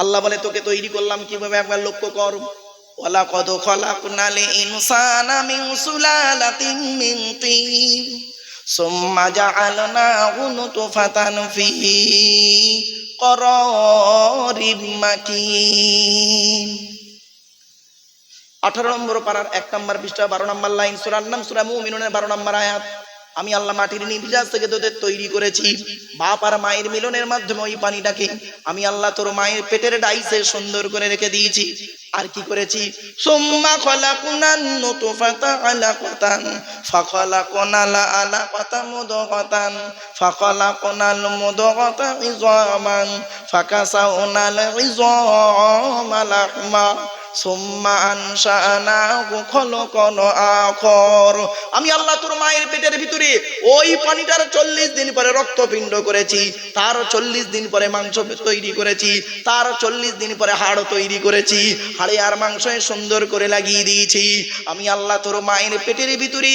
আল্লাহ বলে, তোকে তৈরি করলাম কীভাবে একবার লক্ষ্য কর। ওয়ালা কদ খলাকনাল ইনসানা মিন সুলালাতিন মিন তিন, সুম্মা জাআলনাহু নুতফাতান ফি করারিম মাকিন। আঠারো নম্বর পাড়ার এক নম্বর পৃষ্ঠা, বারো নম্বর লাইন, সুরার নাম সুরা মুমিনুনের বারো নম্বর আয়াত। আমি আল্লাহ মাটির নির্যাস থেকে তোদের তৈরি করেছি। বাপ আর মায়ের মিলনের মাধ্যমে ওই পানিটাকে আমি আল্লাহ তোর মায়ের পেটের ডাইসে সুন্দর করে রেখে দিয়েছি। আর কি করেছি? সোম্মা খলাকুনান নুতফাতা আলাকাতান ফাখলাকুনাল আলাকাতা মুদগাতান ফাখলাকুনাল মুদগাতা ইযামান ফাকাসাউনাল ইযামা লাহমা আমি আল্লাহ তোর মায়ের পেটের ভিতরে ওই পানিটার চল্লিশ দিন পরে রক্তপিণ্ড করেছি, তার চল্লিশ দিন পরে মাংস তৈরি করেছি, তার চল্লিশ দিন পরে হাড় তৈরি করেছি, হাড়ে আর মাংস সুন্দর করে লাগিয়ে দিয়েছি। আমি আল্লাহ তোর মায়ের পেটের ভিতরে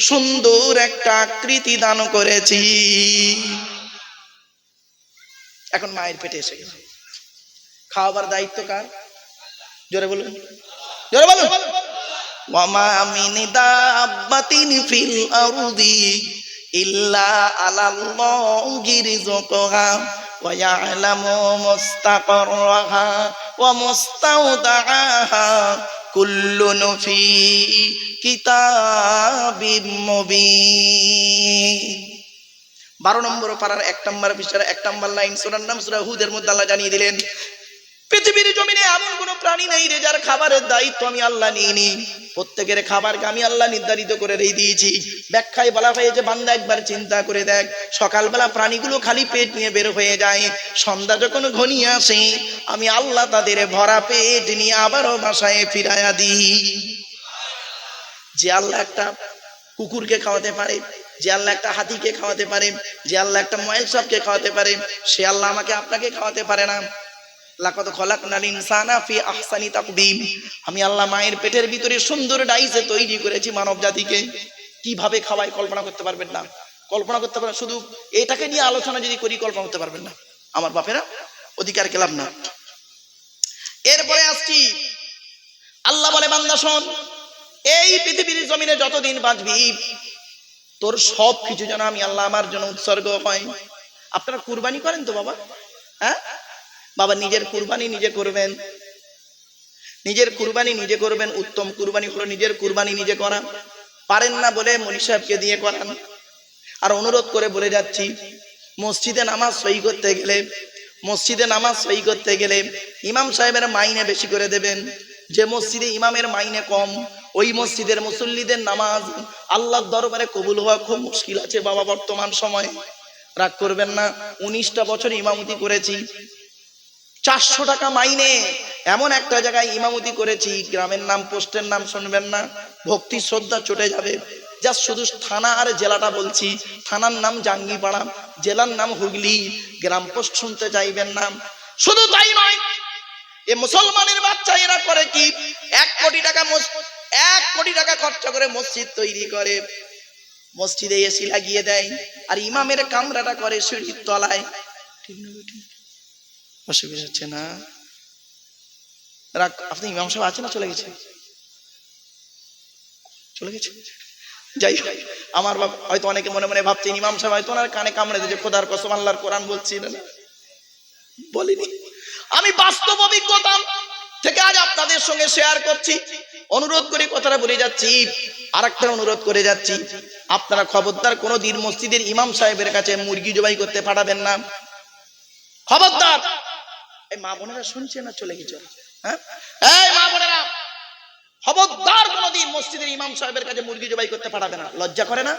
সুন্দর একটা আকৃতি দান করেছি। এখন মায়ের পেটে এসে গেছে খাওয়াবার দায়িত্ব কার? জোরে বলুন। জোরে বলুন। ওয়ামা মিন দাব্বাতিন ফিল আরদি ইল্লা আলাল্লাহি রিজকুহা ওয়া ইয়ালামু মুস্তাকাররাহা ওয়া মুস্তাওদাআহা বারো নম্বর পাড়ার এক নম্বর পৃষ্ঠার এক নম্বর লাইন, সুরার নাম সুরা হুদের মধ্যে আল্লাহ জানিয়ে দিলেন পৃথিবীর জমিনে এমন কোনো প্রাণী নেই রে যার খাবারের দায়িত্ব আমি আল্লাহ নিইনি। প্রত্যেকের খাবারকে আমি আল্লাহ নির্ধারিত করে রেখে দিয়েছি। ব্যাখ্যায় বলা হয়েছে, বান্দা একবার চিন্তা করে দেখ, সকালবেলা প্রাণীগুলো খালি পেট নিয়ে বের হয়ে যায়, সন্ধ্যা যখন ঘনিয়ে আসে, আমি আল্লাহ তাদের ভরা পেট নিয়ে আবারও বাসায় ফিরাইয়া দিই। যে আল্লাহ একটা কুকুরকে খাওয়াতে পারে, যে আল্লাহ একটা হাতিকে খাওয়াতে পারে, যে আল্লাহ একটা ময়েল সাপকে খাওয়াতে পারে, সে আল্লাহ আমাকে আপনাকে খাওয়াতে পারে না। লাকাদ খলাকনাল ইনসানা ফি আহসানি তাকবীম আমি আল্লাহ মায়ের পেটের ভিতরে সুন্দর ডাইসে তৈরি করেছি মানব জাতিকে কীভাবে খাওয়াই কল্পনা করতে পারবেন না। কল্পনা করতে পারেন শুধু এটাকে নিয়ে আলোচনা যদি করি, কল্পনা করতে পারবেন না। আমার বাপেরা, অধিকার গেলাম না। এরপরে আসছি। আল্লাহ বলে, বান্দা শোন, এই পৃথিবীর জমিনে যতদিন বাঁচবি, তোর সব কিছু যেন আমি আল্লাহ আমার জন্য উৎসর্গ হয়। আপনারা কুরবানি করেন তো বাবা? হ্যাঁ? বাবা নিজের কুরবানি নিজে করবেন। নিজের কুরবানি নিজে করবেন, উত্তম কুরবানি হলো নিজের কুরবানি নিজে করা। পারেন না বলে মনি সাহেবকে দিয়ে করান। আর অনুরোধ করে বলে যাচ্ছি, মসজিদে নামাজ সই করতে গেলে, মসজিদে নামাজ সই করতে গেলে ইমাম সাহেবের মাইনে বেশি করে দেবেন। যে মসজিদে ইমামের মাইনে কম, ওই মসজিদের মুসল্লিদের নামাজ আল্লাহর দরবারে কবুল হওয়া খুব মুশকিল আছে বাবা বর্তমান সময়ে। রাগ করবেন না, উনিশটা বছর ইমামতি করেছি। চারশো টাকা মাইনে। এমন একটা জায়গায় ইমামতি করেছি, গ্রামের নাম, পোস্টের নাম শুনবেন না, ভক্তি, শ্রদ্ধা চটে যাবে। যা শুধু থানা আর জেলাটা বলছি, থানার নাম জাঙ্গিপাড়া জেলার নাম হুগলি, গ্রাম পোস্ট শুনতে চাইবেন না। শুধু তাই নয়, এ মুসলমানের বাচ্চা এরা করে কি? এক কোটি টাকা এক কোটি টাকা খরচা করে মসজিদ তৈরি করে। মসজিদে এসি লাগিয়ে দেয়, আর ইমামের কামরাটা করে সিঁড়ির তলায়। ঠিক না অসুবিধা হচ্ছে না। রাখ আপনি ইমাম সাহেব আছে না চলে গেছে চলে গেছে যাই আমার হয়তো অনেকে মনে মনে ভাবছেন, ইমাম সাহেব হয়তো ওনার কানে কামড়ে দিয়েছে, খোদার কসম, আল্লাহর কোরআন বলছি না বলিনি। আমি বাস্তব অভিজ্ঞতা থেকে আজ আপনাদের সঙ্গে শেয়ার করছি। অনুরোধ করে কথাটা বলে যাচ্ছি আর একটা অনুরোধ করে যাচ্ছি। আপনারা খবরদার কোনো দিন মসজিদের ইমাম সাহেবের কাছে মুরগি জবাই করতে পাঠাবেন না। খবরদার! এই মা বোনেরা শুনছে না চলে গেছে হ্যাঁ? এই মা বোনেরা, খবরদার কোনোদিন মসজিদের ইমাম সাহেবের কাছে মুরগি জবাই করতে পাঠাবে না। লজ্জা করে না?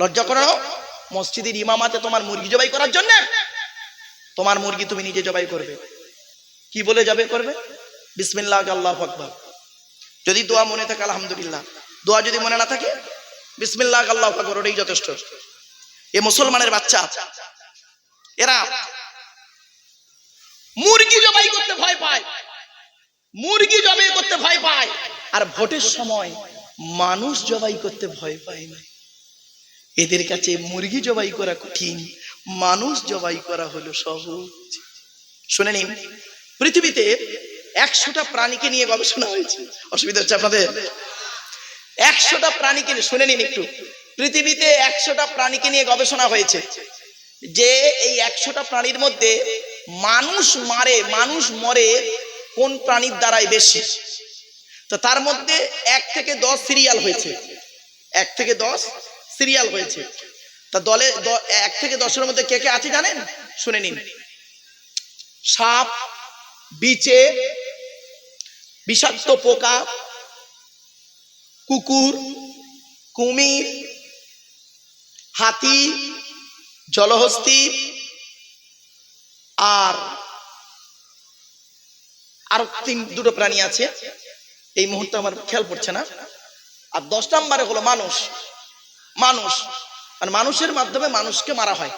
লজ্জা করে না মসজিদের ইমাম আছে তোমার মুরগি জবাই করার জন্য? তোমার মুরগি তুমি নিজে জবাই করবে। কি বলে যাবে করবে? বিসমিল্লাহ আল্লাহ যদি দোয়া মনে থাকে, আলহামদুলিল্লাহ। দোয়া যদি মনে না থাকে, বিসমিল্লাহ আল্লাহ আকবর, ওটাই যথেষ্ট। এ মুসলমানের বাচ্চা। এরা মুরগি জবাই করতে ভয় পায়। মুরগি জবাই করতে ভয় পায়। আর ভোটের সময় মানুষ জবাই করতে ভয় পায় না। এদের কাছে মুরগি জবাই করা কঠিন। মানুষ জবাই করা হলো সহজ। শুনে নিন, পৃথিবীতে একশোটা প্রাণীকে নিয়ে গবেষণা হয়েছে। অসুবিধা হচ্ছে আপনাদের? একশোটা প্রাণীকে শুনে নিন একটু। পৃথিবীতে একশোটা প্রাণীকে নিয়ে গবেষণা হয়েছে। যে এই একশোটা প্রাণীর মধ্যে মানুষ মারে, মানুষ মরে কোন প্রাণীর দ্বারাই বেশি? তো তার মধ্যে এক থেকে দশ সিরিয়াল হয়েছে। এক থেকে দশ সিরিয়াল হয়েছে। তা দলে এক থেকে দশের মধ্যে কে কে আছে জানেন? শুনে নিন। সাপ, বিচে, বিষাক্ত পোকা, কুকুর, কুমির, হাতি, জলহস্তি আর আর তিন, দুটো প্রাণী আছে। এই মুহূর্তে আমার খেয়াল পড়ছে না। আর দশ নম্বরে হলো মানুষ। মানুষ। আর মানুষের মাধ্যমে মানুষকে মারা হয়।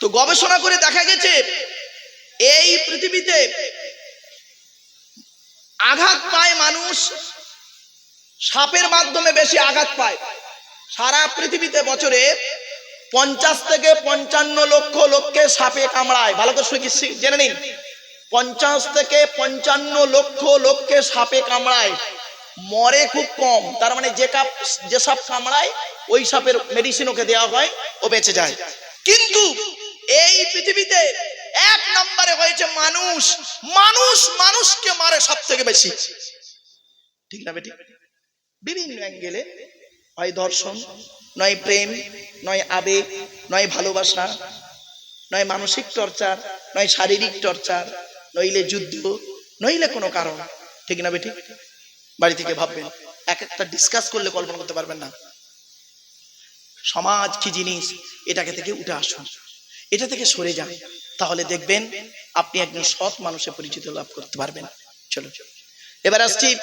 তো গবেষণা করে দেখা গেছে, এই পৃথিবীতে আঘাত পায় মানুষ, সাপের মাধ্যমে বেশি আঘাত পায়। সারা পৃথিবীতে বছরে পঞ্চাশ থেকে পঞ্চান্ন লক্ষ লোককে সাপে কামড়ায়। ভালো করে জেনে নিন। পঞ্চাশ থেকে পঞ্চান্ন লক্ষ লোককে সাপে কামড়ায়। মরে খুব কম। তার মানে যে কাপ যে সাপ কামড়ায়, ওই সাপের মেডিসিন ওকে দেওয়া হয়, ও বেঁচে যায়। কিন্তু এই পৃথিবীতে এক নম্বরে হয়েছে মানুষ। মানুষ মানুষকে মারে সব থেকে বেশি। ঠিক না বেটি? বিভিন্ন অ্যাঙ্গেলে হয় দর্শন। নয় প্রেম, নয় আবেগ, নয় ভালোবাসা, নয় মানসিক টর্চার, নয় শারীরিক টর্চার, নইলে যুদ্ধ, নইলে কোনো কারণ। ঠিক না বেটি? বাড়ি থেকে ভাববেন, এক একটা ডিসকাস করলে কল্পনা করতে পারবেন না। সমাজ কি জিনিস, এটাকে থেকে উঠে আসুন। এটা থেকে সরে যান। তাহলে দেখবেন, আপনি একজন সৎ মানুষের পরিচিত লাভ করতে পারবেন। চলো এবার আসছি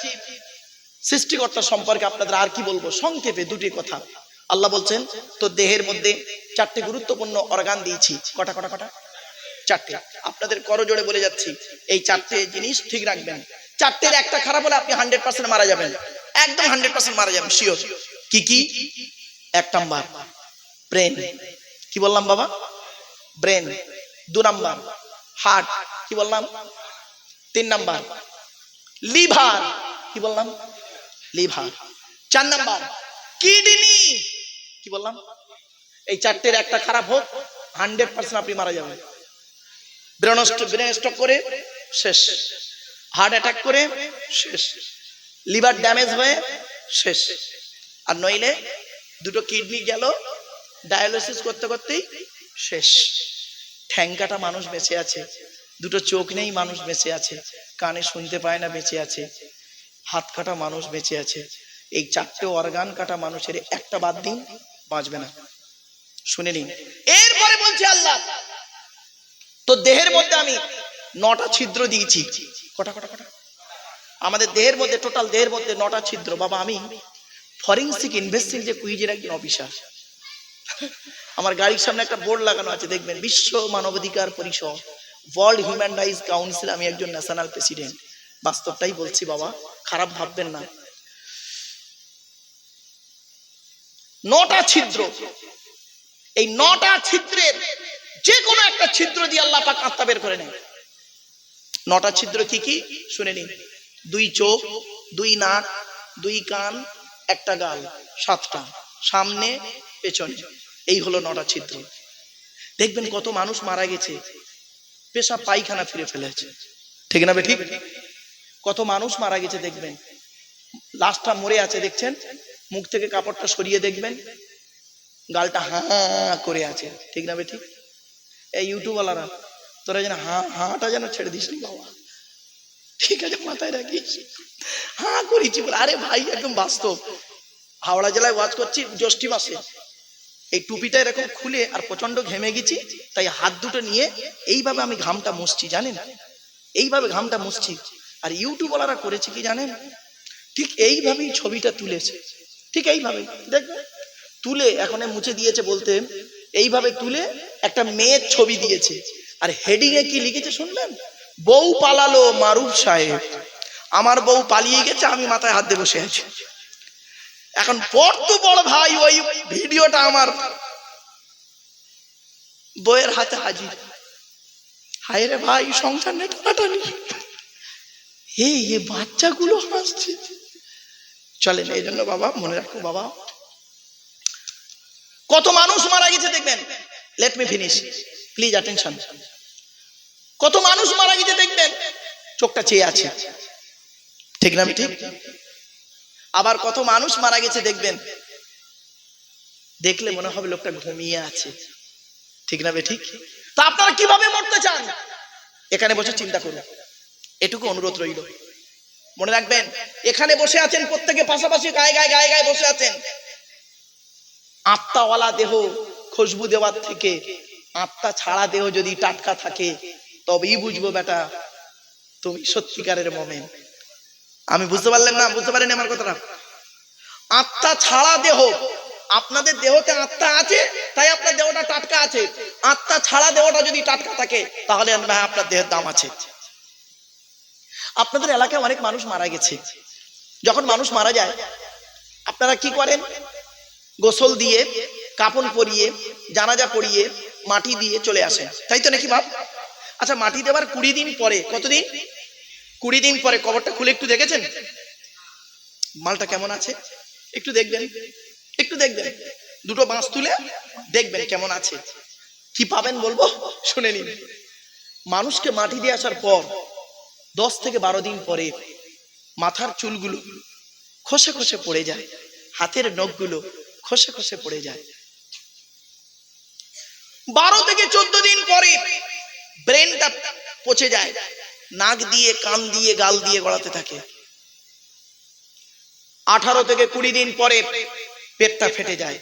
সৃষ্টিকর্তা সম্পর্কে আপনাদের আর কি বলব? সংক্ষেপে দুটি কথা। আল্লাহ বলছেন তো দেহের মধ্যে চারটে গুরুত্বপূর্ণ অর্গান দিয়েছি। কটা কটা কটা? চারটে। আপনাদের করজোড়ে বলে যাচ্ছি, এই চারটে জিনিস ঠিক রাখবেন। চারটের একটা খারাপ হলে আপনি হান্ড্রেড পার্সেন্ট মারা যাবেন। একদম হান্ড্রেড পার্সেন্ট মারা যাবেন শিওর কি কি? এক নাম্বার ব্রেন কি বললাম বাবা? ব্রেন দু নাম্বার হার্ট কি বললাম? তিন নাম্বার লিভার কি বললাম? লিভার চার নাম্বার কিডনি কি বললাম? এই চারটের একটা খারাপ হোক হান্ড্রেড পার্সেন্ট আপনি মারা যাবেন। ব্রেন ব্রেন স্ট্রোক করে শেষ। হার্ট অ্যাটাক করে শেষ। লিভার ড্যামেজ হয়ে শেষ। আর নইলে দুটো কিডনি গেল ডায়ালিসিস করতে করতেই শেষ। ঠ্যাঙ্কাটা মানুষ বেঁচে আছে। দুটো চোখ নেই মানুষ বেঁচে আছে। কানে শুনতে পায় না বেঁচে আছে। হাত কাটা মানুষ বেঁচে আছে। এই চারটে অর্গান কাটা মানুষের একটা বাদ দিন। বাঁচবে না। শুনে নিন। এরপরে বলছে আল্লাহ তো দেহের মধ্যে আমি নটা ছিদ্র দিয়েছি। কটা কটা কটা? আমাদের দেহের মধ্যে, টোটাল দেহের মধ্যে নটা ছিদ্র। বাবা, আমি ফরেন্সিক ইনভেস্টিং যে কুইজের একজন অফিসার। আমার গাড়ির সামনে একটা বোর্ড লাগানো আছে, দেখবেন, বিশ্ব মানবাধিকার পরিষদ, ওয়ার্ল্ড হিউম্যান রাইটস কাউন্সিল, আমি একজন ন্যাশনাল প্রেসিডেন্ট। বাস্তবটাই বলছি বাবা, খারাপ ভাববেন না। নটা ছিদ্র। এই নটা ছিদ্রের যে কোনো একটা ছিদ্র দিয়ে আল্লাহ পাক আত্মা বের করে নেয়। নটা ছিদ্র কি কি? শুনে নিন। দুই চোখ, দুই নাক, দুই কান, একটা গাল, সাতটা, সামনে, পেছনে। এই হলো নটা ছিদ্র। দেখবেন কত মানুষ মারা গেছে, পেশা পায়খানা ফিরে ফেলেছে। ঠিক না বে ঠিক? কত মানুষ মারা গেছে দেখবেন। লাশটা মরে আছে, দেখছেন? মুখ থেকে কাপড়টা সরিয়ে দেখবেন, গালটা হাঁ করে আছে। ঠিক না বে ঠিক এই ইউটিউবওয়ালারা, তোরা যেন হাঁ হাঁটা যেন ছেড়ে দিস বাবা। ঠিক আছে, মাথায় রাখিস। হাঁ করেছি বলে, আরে ভাই, একদম বাস্তব। হাওড়া জেলায় ওয়াজ করছি, জ্যৈষ্ঠী মাসে। এই টুপিটা এরকম খুলে আর প্রচণ্ড ঘেমে গেছি, তাই হাত দুটো নিয়ে এইভাবে আমি ঘামটা মুছছি, জানেন? এইভাবে ঘামটা মুছছি। আর ইউটিউবওয়ালারা করেছে কি জানেন? ঠিক এইভাবেই ছবিটা তুলেছে। ঠিক এইভাবে দেখবেন তুলে, এখন মুছে দিয়েছে বলতে, এইভাবে তুলে একটা মেয়ের ছবি দিয়েছে। আর হেডিং এ কি লিখেছে শুনলেন? বউ পালালো মারুফ সাহেব। আমার বউ পালিয়ে গেছে, আমি মাথায় হাত দিয়ে বসে আছি। এখন বড় তো বড় ভাই, ওই ভিডিওটা আমার বইয়ের হাতে হাজির। হায় রে ভাই, সংসার নিয়ে টানাটানি। এ বাচ্চাগুলো হাসছে। চলেন এই জন্য বাবা, মনে রাখো বাবা। কত মানুষ মারা গেছে দেখবেন। Let me finish please attention কত মানুষ মারা গেছে দেখবেন। চোখটা চেয়ে আছে। ঠিক না, ঠিক? আবার কত মানুষ মারা গেছে দেখবেন। দেখলে মনে হবে লোকটা ঘুমিয়ে আছে। ঠিক না, ঠিক? তা আপনারা কীভাবে মরতে চান? এখানে বসে চিন্তা করুন। এটুকু অনুরোধ রইল। মনে রাখবেন, এখানে বসে আছেন, প্রত্যেকে পাশাপাশি গায়ে গায়ে গায়ে গায়ে বসে আছেন। আত্মাওয়ালা দেহ খুশবু দেওয়ার থেকে, আত্মা ছাড়া দেহ যদি টাটকা থাকে, তবেই বুঝব বেটা, তুমি সত্যিকারের মমেন। আমি বুঝতে পারলেন না? বুঝতে পারেন আমার কথাটা? আত্মা ছাড়া দেহ, আপনাদের দেহতে আত্মা আছে, তাই আপনার দেহটা টাটকা আছে। আত্মা ছাড়া দেহটা যদি টাটকা থাকে, তাহলে আপনার দেহের দাম আছে। আপনাদের এলাকায় অনেক মানুষ মারা গেছে। যখন মানুষ মারা যায়, আপনারা কি করেন? গোসল দিয়ে কাপন পরিয়ে, জানাজা পরিয়ে মাটি দিয়ে চলে আসেন। তাই তো নাকি বাপ? আচ্ছা মাটি দেওয়ার কুড়ি দিন পরে, কতদিন? কুড়ি দিন পরে কবরটা খুলে একটু দেখেছেন? মালটা কেমন আছে? একটু দেখবেন। একটু দেখবেন। দুটো বাঁশ তুলে দেখবেন কেমন আছে। কি পাবেন বলব? শুনে নিন। মানুষকে মাটি দিয়ে আসার পর দশ থেকে বারো দিন পরে মাথার চুলগুলো খসে খসে পড়ে যায়, হাতের নখগুলো খসে খসে পড়ে যায়। বারো থেকে চোদ্দ দিন পরে ব্রেনটা পচে যায়, নাক দিয়ে, কান দিয়ে, গাল দিয়ে গড়াতে থাকে। আঠারো থেকে কুড়ি দিন পরে পেটটা ফেটে যায়,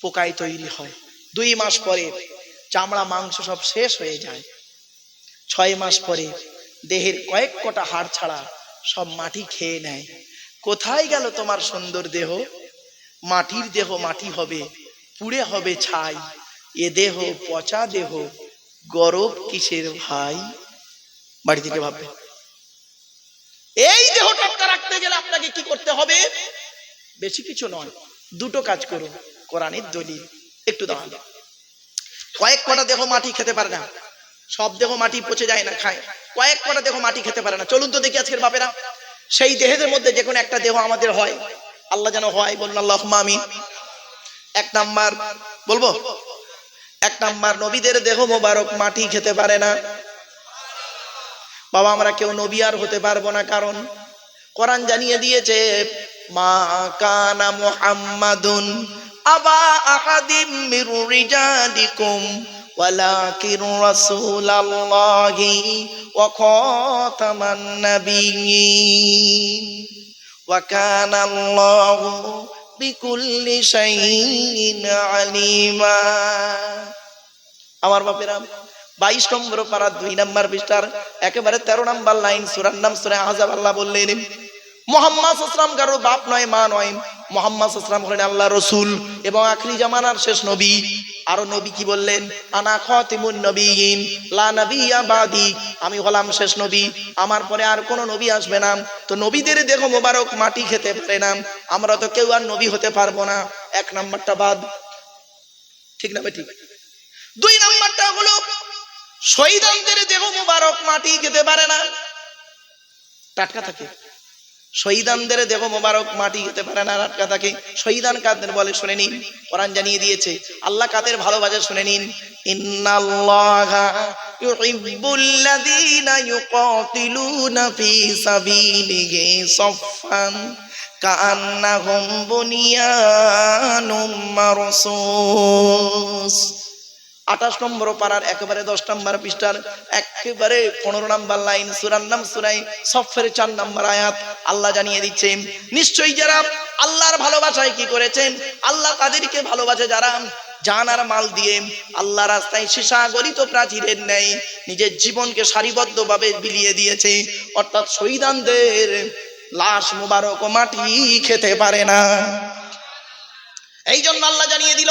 পোকায় তৈরি হয়। দুই মাস পরে চামড়া, মাংস সব শেষ হয়ে যায়। ছয় মাস পরে দেহের কয়েক কটা হাড় ছাড়া সব মাটি খেয়ে নেয়। কোথায় গেল তোমার সুন্দর দেহ? মাটির দেহ মাটি হবে, পুড়ে হবে ছাই। এ দেহ পচা দেহ, গরব কিসের ভাই? বাড়ি থেকে ভাববে। এই দেহ টাটকা রাখতে গেলে আপনাকে কি করতে হবে? বেশি কিছু নয়, দুটো কাজ করুন। কোরআনের দলিল। একটু দাঁড়ান। কয়েক কটা দেহ মাটি খেতে পারে না। সব দেহ মাটি পচে যায় না, খায়। কয়েক কটা দেহ মাটি খেতে পারে না। চলুন তো দেখি আজকের বাপেরা। সেই দেহের মধ্যে যে কোনো একটা দেহ আমাদের হয়। আল্লাহ যেন হয়, বলুন আল্লাহ আমি এক নাম্বার, বলব? এক নাম্বার, নবীদের দেহ মোবারক মাটি খেতে পারে না। বাবা, আমরা কেউ নবী আর হতে পারব না, কারণ কোরআন জানিয়ে দিয়েছে, মা কানা মুহাম্মাদুন আবা আহাদিম মির রাসূলাল্লাহি ওয়া খাতামান নাবিয়্যিন ওয়া কানা আল্লাহু বিকুল্লি শাইইন আলিমা আমার বাপেরা, বাইশ নম্বর পারা দুই নম্বর পৃষ্ঠার একেবারে তেরো নম্বর লাইন, সুরার নাম সুরে আজাব আল্লাহ বললেন মোহাম্মদ ইসলাম কারও বাপ নয়, মা নয়। মোহাম্মদ ইসলাম হলেন আল্লাহ রসুল এবং আখরি জামানার শেষ নবী। আরও নবী কি বললেন? আনা খাতিমুন নবীন লা নবিয়া বাদি। আমি হলাম শেষ নবী, আমার পরে আর কোনো নবী আসবে না। তো নবীদের দেখো মোবারক মাটি খেতে পারে না। আমরা তো কেউ আর নবী হতে পারব না। এক নাম্বারটা বাদ। ঠিক না ঠিক? দুই নাম্বারটা হলো, শহীদানদের দেহ মুবারক মাটি খেতে পারে না। টাটকা থাকে। শহীদানদের দেহ মোবারক মাটি হতে পারে না আটকা থাকে শহীদান কাদের বলে শুনে নিন, কোরআন জানিয়ে দিয়েছে। আল্লাহ কাদের ভালোবাসে শুনে নিন। ইন্নাল্লাহা ইউহিব্বুল্লাযীনা ইউকাতিলুনা ফি সাবিলিহি সাফফান, কাআন্নাহুম বুনিয়ানুম মারসুস। আঠাশ নম্বর পাড়ার একেবারে দশ নম্বর পৃষ্ঠার একেবারে পনেরো নম্বর লাইন, সুরার নাম সুরাই সফের চার নম্বর আয়াত আল্লাহ জানিয়ে দিচ্ছেন, নিশ্চয়ই যারা আল্লাহর ভালোবাসায় কি করেছেন, আল্লাহ তাদেরকে ভালোবাসে যারা জান আর মাল দিয়ে, আল্লাহ রাস্তায় সীসা গলিত প্রাচীরের নেই নিজের জীবনকে সারিবদ্ধভাবে বিলিয়ে দিয়েছে, অর্থাৎ শহীদানদের লাশ মুবারক মাটি খেতে পারে না। এই জন্য আল্লাহ জানিয়ে দিল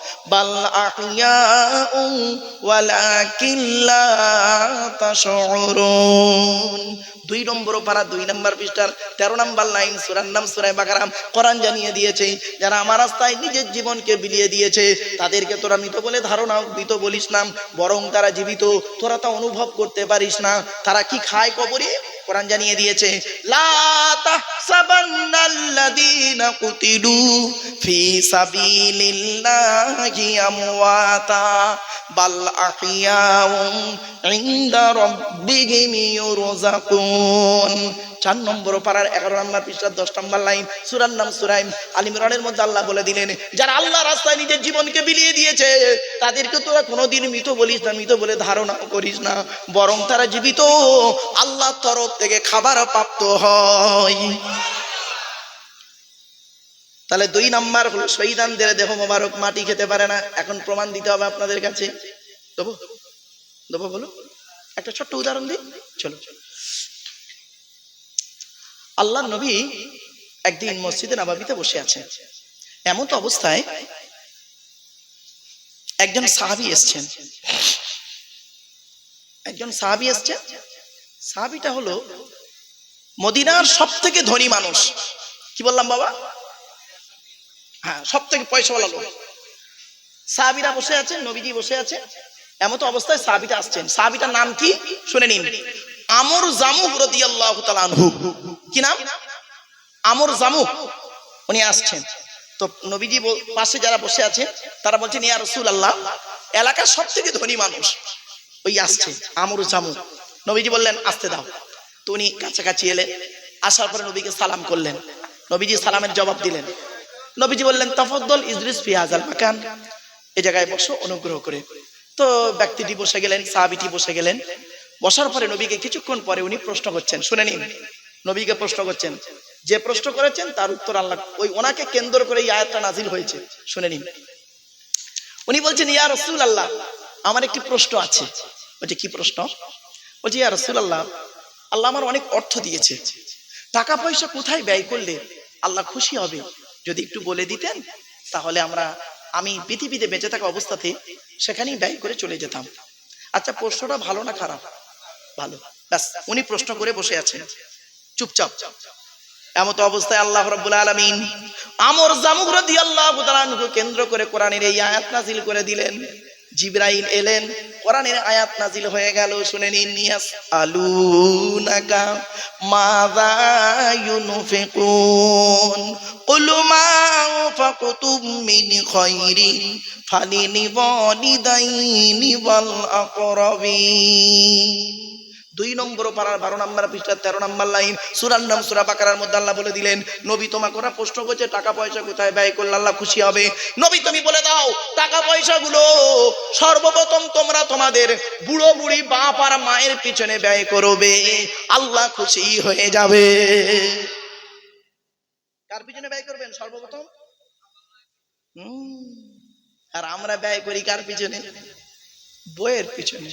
আহিয়াউ ওয়ালাকিন লা তাশউরুন দুই নম্বর পারা, দুই নম্বর পৃষ্ঠার তেরো নম্বর লাইন, সুরার নাম সুরায় বাকারাম কোরআন জানিয়ে দিয়েছে, যারা আমার রাস্তায় নিজের জীবনকে বিলিয়ে দিয়েছে, তাদেরকে তোরা মৃত বলে ধারণা, মৃত বলিস না, বরং তারা জীবিত। তোরা তা অনুভব করতে পারিস না। তারা কি খায় কবরে? কোরআন জানিয়ে দিয়েছে লা তাহসাবান্নাল্লাযীনা কুতিলু ফি সাবিলিল্লাহি চার নম্বর পাড়ার এগারো নম্বর পৃষ্ঠার দশ নম্বর লাইন, সুরার নাম সুরাইম। আলিমরানের মধ্যে আল্লাহ বলে দিলেন, যারা আল্লাহ রাস্তায় নিজের জীবনকে বিলিয়ে দিয়েছে, তাদেরকে তোরা কোনোদিন মৃত বলিস না, মৃত বলে ধারণা করিস না। বরং তারা জীবিত, আল্লাহর তরফ থেকে খাবার প্রাপ্ত হয়। তাহলে দুই নাম্বার হলো শহীদানদের দেহ মোবারক, মাটি খেতে পারে না। এখন প্রমাণ দিতে হবে আপনাদের কাছে। দেবো? দেবো বলো? একটা ছোট্ট উদাহরণ দিই? চলো চলো। আল্লাহ নবী একদিন মসজিদে নাবাবিতে বসে আছেন এমন তো অবস্থায় একজন সাহাবি এসছেন। একজন সাহাবি এসছেন সাহাবিটা হলো মদিনার সব থেকে ধনী মানুষ। কি বললাম বাবা? হ্যাঁ সব থেকে পয়সাওয়ালা লোক। সাহাবিরা বসে আছেন নবীজি বসে আছে। এমন তো অবস্থায় সাহাবিটা আসছেন। সাহাবিটার নাম কি? শুনে নিন। আমর জামুক রাদিয়াল্লাহু তাআলা আনহু। কি নাম? আমর জামুক উনি আসছেন। তো নবীজি পাশে যারা বসে আছে, তারা বলছেন, ইয়া রসুল আল্লাহ এলাকার সব থেকে ধনী মানুষ। ওই আসছে, আমর জামুক নবীজি বললেন, আসতে দাও। তো উনি কাছাকাছি এলেন আসার পরে নবীকে সালাম করলেন। নবীজি সালামের জবাব দিলেন। নবীজি বললেন, তফদ্দল ইদ্রিস ফিয়াজাল মাকান। এ জায়গায় বসো, অনুগ্রহ করে। তো ব্যক্তিটি বসে গেলেন, সাহাবিটি বসে গেলেন। বসার পরে নবীকে কিছুক্ষণ পরে উনি প্রশ্ন করছেন, শুনে নিন। নবীকে প্রশ্ন করছেন, যে প্রশ্ন করেছেন তার উত্তর আল্লাহ, ওই ওনাকে কেন্দ্র করে এই আয়াতটা নাজিল হয়েছে, শুনে নিন। উনি বলছেন, ইয়া রসুল আল্লাহ আমার একটি প্রশ্ন আছে। বলছে, কি প্রশ্ন? বলছে, ইয়া রসুল আল্লাহ আল্লাহ আমার অনেক অর্থ দিয়েছে। টাকা পয়সা কোথায় ব্যয় করলে আল্লাহ খুশি হবে? যদি একটু বলে দিতেন, তাহলে আমরা, আমি পৃথিবীতে বেঁচে থাকা অবস্থাতে সেখানেই ব্যয় করে চলে যেতাম। আচ্ছা প্রশ্নটা ভালো না খারাপ? ভালো। ব্যাস, উনি প্রশ্ন করে বসে আছেন। চুপচাপ। এমত অবস্থায় আল্লাহ রাব্বুল আলামিন আমর জামুক রাদিয়াল্লাহু আল্লাহ কেন্দ্র করে কোরআনের এই আয়াত নাজিল করে দিলেন। জিবরাইল এলেন, কোরআনের আয়াত নাজিল হয়ে গেল, শুনে নিন নিয়াস আলুনাকা মাযা ইউনফিকুন, কুল মা ফাকুতুম মিন খাইরিন ফালিনিওয়ালিদাইনি ওয়াল আকরাবিন। দুই নম্বর পাড়ার বারো নম্বর পৃষ্ঠার তেরো নম্বর লাইন, সুরার নাম সুরা বাকারার মধ্যে আল্লাহ বলে দিলেন, নবী তোমাকে ওরা প্রশ্ন করছে টাকা পয়সা কোথায় ব্যয় করলে আল্লাহ খুশি হবে? নবী তুমি বলে দাও টাকা পয়সাগুলো সর্বপ্রথম তোমরা তোমাদের বুড়ো বুড়ি বাপ আর মায়ের পিছনে ব্যয় করবে, আল্লাহ খুশি হয়ে যাবে। কার পিছনে ব্যয় করবেন সর্বপ্রথম? আর আমরা ব্যয় করি কার পিছনে? বইয়ের পিছনে।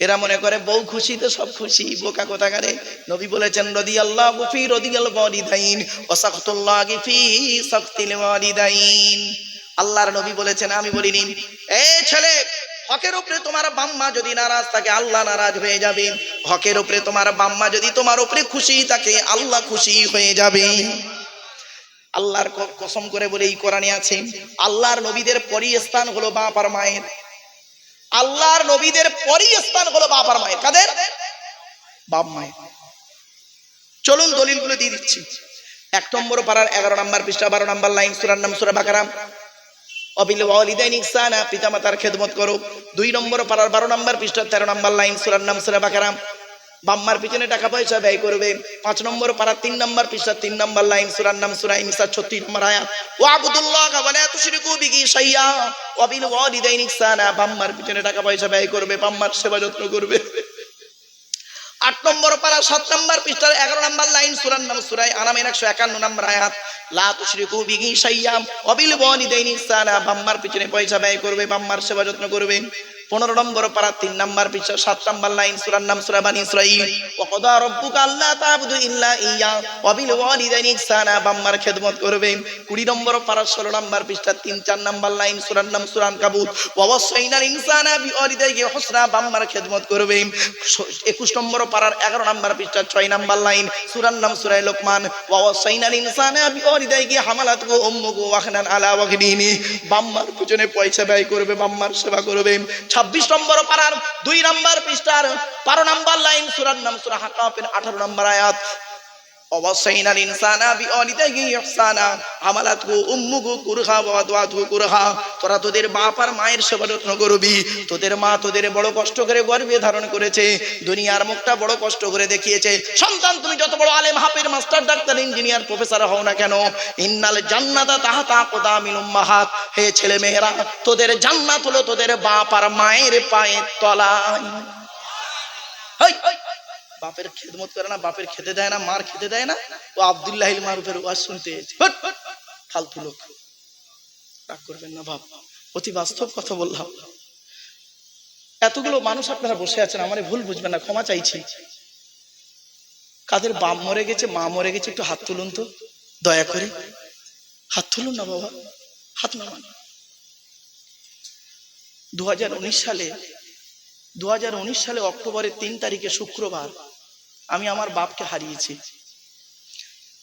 এরা মনে করে, বউ খুশি তো সব খুশি, বোকা কোথাকারে? নবী বলেছেন রদি আল্লাহ গুফি রদি আল ওয়ালিদাইন ওয়াসাখতুল্লাহ গিফি সাখতিল ওয়ালিদাইন। আল্লাহর নবী বলেছেন, আমি বলিনি এই ছেলে, হকের উপরে তোমার বাম্মা যদি নারাজ থাকে, আল্লাহ নারাজ হয়ে যাবে। হকের উপরে তোমার বাম্মা যদি তোমার উপরে খুশি থাকে, আল্লাহ খুশি হয়ে যাবে। আল্লাহর কসম করে বলে এই কোরআনে আছে, আল্লাহর নবীদের পরই স্থান হলো বাপ আর মায়ের। আল্লাহর নবীদের পরই স্থান হলো বাপ আর মায়ের। কাদের? বাপ মায়ের। চলুন দলিলগুলো দিয়ে দিচ্ছি। এক নম্বর পাড়ার এগারো নম্বর পৃষ্ঠা, বারো নম্বর লাইন, সুরার নাম সুরা বাকারাম অবিল ওয়ালিদাইন পিতামাতার খেদমত করো। দুই নম্বর পাড়ার বারো নম্বর পৃষ্ঠা, তেরো নম্বর লাইন, সুরার নাম সুরা বাকারাম বাম্মার পিছনে টাকা পয়সা ব্যয় করবে। পাঁচ নম্বর পাড়ার তিন নম্বর পৃষ্ঠা, তিন নম্বর লাইন, সুরার নাম সুরা ইনসা ছত্রিশ নম্বর আয়াত। শাইয়া। ওয়াবিল ওয়ালিদাইন ইহসানা। বাম্মার পিছনে টাকা পয়সা ব্যয় করবে, বাম্মার সেবা যত্ন করবে। আট নম্বর পারা সাত নম্বর পৃষ্ঠার এগারো নম্বর লাইন সুরান নাম সুরাই আনামের একশো একান্ন নম্বর আয়াত। বাম্মার পিছনে পয়সা ব্যয় করবে, বাম্মার সেবা যত্ন করবে। পনেরো নম্বর পারা, তিন নাম্বার পৃষ্ঠা সাত নাম্বার লাইন, সুরার নাম সুরা বানি ইসরাইল ওয়াকদা রব্বুকা আল্লাহ তা'বুদু ইল্লা ইয়্যা ওয়া বিল ওয়ালিদাইনি ইহসানা, বাম্মার খেদমত করবে। কুড়ি নম্বর পারা, ষোলো নাম্বার পৃষ্ঠা, তিন, চার নাম্বার লাইন, সুরার নাম সুরান কাবুত ওয়াসাইনাল ইনসানা বিওয়ালিদাইহি হুসনা, বাম্মার খেদমত করবে। একুশ নম্বর পারার, এগারো নাম্বার পৃষ্ঠা, ছয় নাম্বার লাইন, সুরার নাম সুরাই লোকমান। ওয়াসাইনাল ইনসানা বিওয়ালিদাইহি হামালাতহু উম্মুহু ওয়াহনান আলা ওয়াহনিনি বাম্মার পিছনে পয়সা ব্যয় করবে, বাম্মার সেবা করবে। ছাব্বিশ নম্বর পাড়ার দুই নম্বর পৃষ্ঠার বারো নম্বর লাইন, সুরার নাম সুরা হাকাফের আঠারো নম্বর আয়াত। ইনসানা বিওয়ালিদাইহি ইহসানা। হামালাতহু উম্মুহু কুরহা ওয়া ওয়াদাতুহু কুরহা। তোরা তোদের বাপ আর মায়ের সেবা যত্ন করবি। তোদের মা তোদের বড় কষ্ট করে গর্ভে ধারণ করেছে। দুনিয়ার মুখটা বড় কষ্ট করে দেখিয়েছে। সন্তান, তুমি যত বড় আলেম হাফের মাস্টার, ডাক্তার, ইঞ্জিনিয়ার, প্রফেসর হও না কেন? ইন্নাল জান্নাতা তাহাতা কোদামিন উম্মাহাত। হে ছেলে মেয়েরা, তোদের জান্নাত হলো তোদের বাপ আর মায়ের পায়ের তলায়। বাপের খেদমত করে না, বাপের খেতে দেয় না, মার খেতে দেয় না। ও আবদুল্লাহ মারুফের ওয়াজ শুনতে ফালতু লোক। রাগ করবেন না বাপ। অতি বাস্তব কথা বললাম। এতগুলো মানুষ আপনারা বসে আছেন, আমার ভুল বুঝবেন না, ক্ষমা চাইছি। কাদের বাপ মরে গেছে, মা মরে গেছে, একটু হাত তুলুন তো। দয়া করে। হাত তুলুন না বাবা। হাত নামান। দু সালে দু হাজার উনিশ সালে অক্টোবরের তিন তারিখে শুক্রবার আমি আমার বাপকে হারিয়েছি।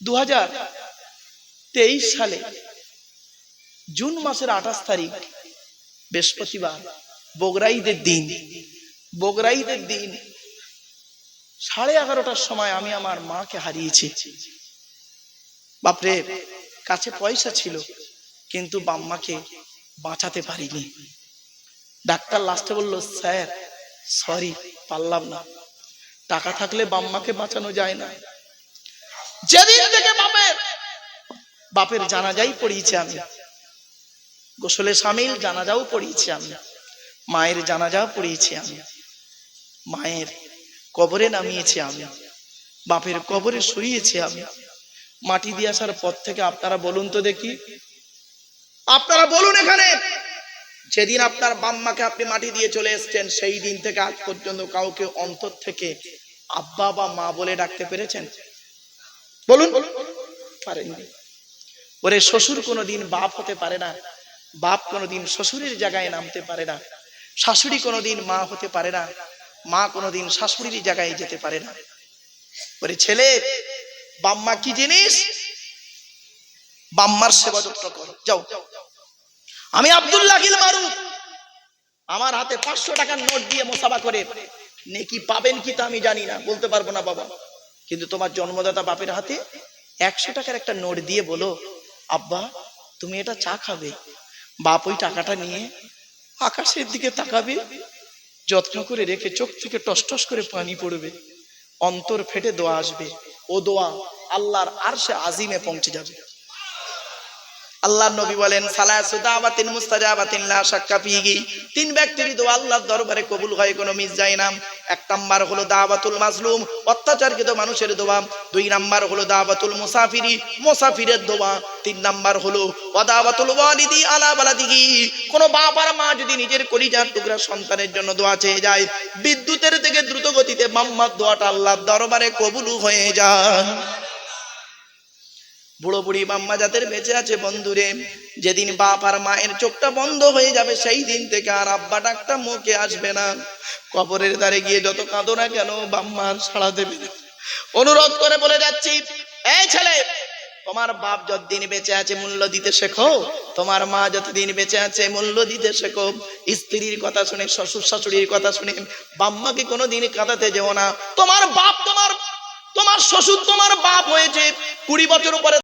দু তেইশ সালে জুন মাসের আঠাশ তারিখ, বৃহস্পতিবার বগরাইদের দিন। বগরাইদের দিন সাড়ে এগারোটার সময় আমি আমার মাকে হারিয়েছি। বাপরে, কাছে পয়সা ছিল, কিন্তু বাম্মাকে বাঁচাতে পারিনি। ডাক্তার লাস্টে বলল, স্যার সরি পারলাম না। টাকা থাকলে বাম্মাকে বাঁচানো যায় না। যেদিন থেকে বাপের বাপের জানাজাই পড়িয়েছি আমি। গোসলে সামিল, জানাজাও পড়িয়েছি আমি। মায়ের জানাজাও পড়িয়েছি আমি। মায়ের কবরে নামিয়েছি আমি। বাপের কবরে শুইয়েছি আমি। মাটি দিয়ে আসার পর থেকে আপনারা বলুন তো দেখি। আপনারা বলুন এখানে যেদিন আপনার বাম্মাকে আপনি মাটি দিয়ে চলে এসছেন, সেই দিন থেকে আজ পর্যন্ত কাউকে অন্তর থেকে আব্বা বা মা বলে ডাকতে পেরেছেন? বলুন। পারেননি। ওরে শ্বশুর কোনোদিন বাপ হতে পারে না, বাপ কোনোদিন শ্বশুরের জায়গায় নামতে পারে না, শাশুড়ি কোনোদিন মা হতে পারে না, মা কোনোদিন শাশুড়ির জায়গায় যেতে পারে না। ওরে ছেলে, বাম্মা কি জিনিস? বাম্মার সেবা যত্ন করো, যাও। আমি আব্দুল্লাহ গিল মারুফ। আমার হাতে পাঁচশো টাকার নোট দিয়ে মোসাবা করে। নেকি পাবেন কি তা আমি জানি না, বলতে পারব না বাবা। কিন্তু তোমার জন্মদাতা বাপের হাতে একশো টাকার একটা নোট দিয়ে বলো, আব্বা, তুমি এটা চা খাবে। বাপ ওই টাকাটা নিয়ে আকাশের দিকে তাকাবে, যত্ন করে রেখে চোখ থেকে টসটস করে পানি পড়বে। অন্তর ফেটে দোয়া আসবে। ও দোয়া আল্লাহর আর সে আজিমে পৌঁছে যাবে। আল্লাহ নবী বলেন সালাসু দাওয়াতিন মুস্তাজাবাতিন লা শাক্কা ফিহি। তিন ব্যক্তির দোয়া আল্লাহর দরবারে কবুল হয়, কোনো মিস যায় না। এক নাম্বার হলো দাওয়াতুল মাজলুম, অত্যাচারকৃত মানুষের দোয়া। দুই নাম্বার হলো দাওয়াতুল মুসাফিরি, মুসাফিরের দোয়া। তিন নাম্বার হলো, ওয়াদাওয়াতুল ওয়ালিদি আলা বালাদিহি। কোন বাপ আর মা যদি নিজের কলিজার টুকরা সন্তানের জন্য দোয়া চেয়ে যায়, বিদ্যুতের থেকে দ্রুত গতিতে মাম্মার দোয়াটা আল্লাহর দরবারে কবুল হয়ে যায়। বুড়ো বুড়ি বাম্মা যাদের বেঁচে আছে বন্ধুরে, যেদিন বাপ আর মায়ের চোখটা বন্ধ হয়ে যাবে, সেই দিন থেকে আর আব্বা ডাকটা মুখে আসবে না। কবরের দ্বারে গিয়ে যত কাঁদো না কেন বাম্মার সাড়া দেবে না। অনুরোধ করে বলে যাচ্ছি, এই ছেলে, তোমার বাপ যতদিন বেঁচে আছে মূল্য দিতে শেখো, তোমার মা যতদিন বেঁচে আছে মূল্য দিতে শেখো। স্ত্রীর কথা শুনে, শ্বশুর শাশুড়ির কথা শুনে, বাম্মাকে কোনোদিন কাঁদাতে যেও না। তোমার বাপ, তোমার তোমার শ্বশুর তোমার বাপ হয়েছে। কুড়ি বছর পরে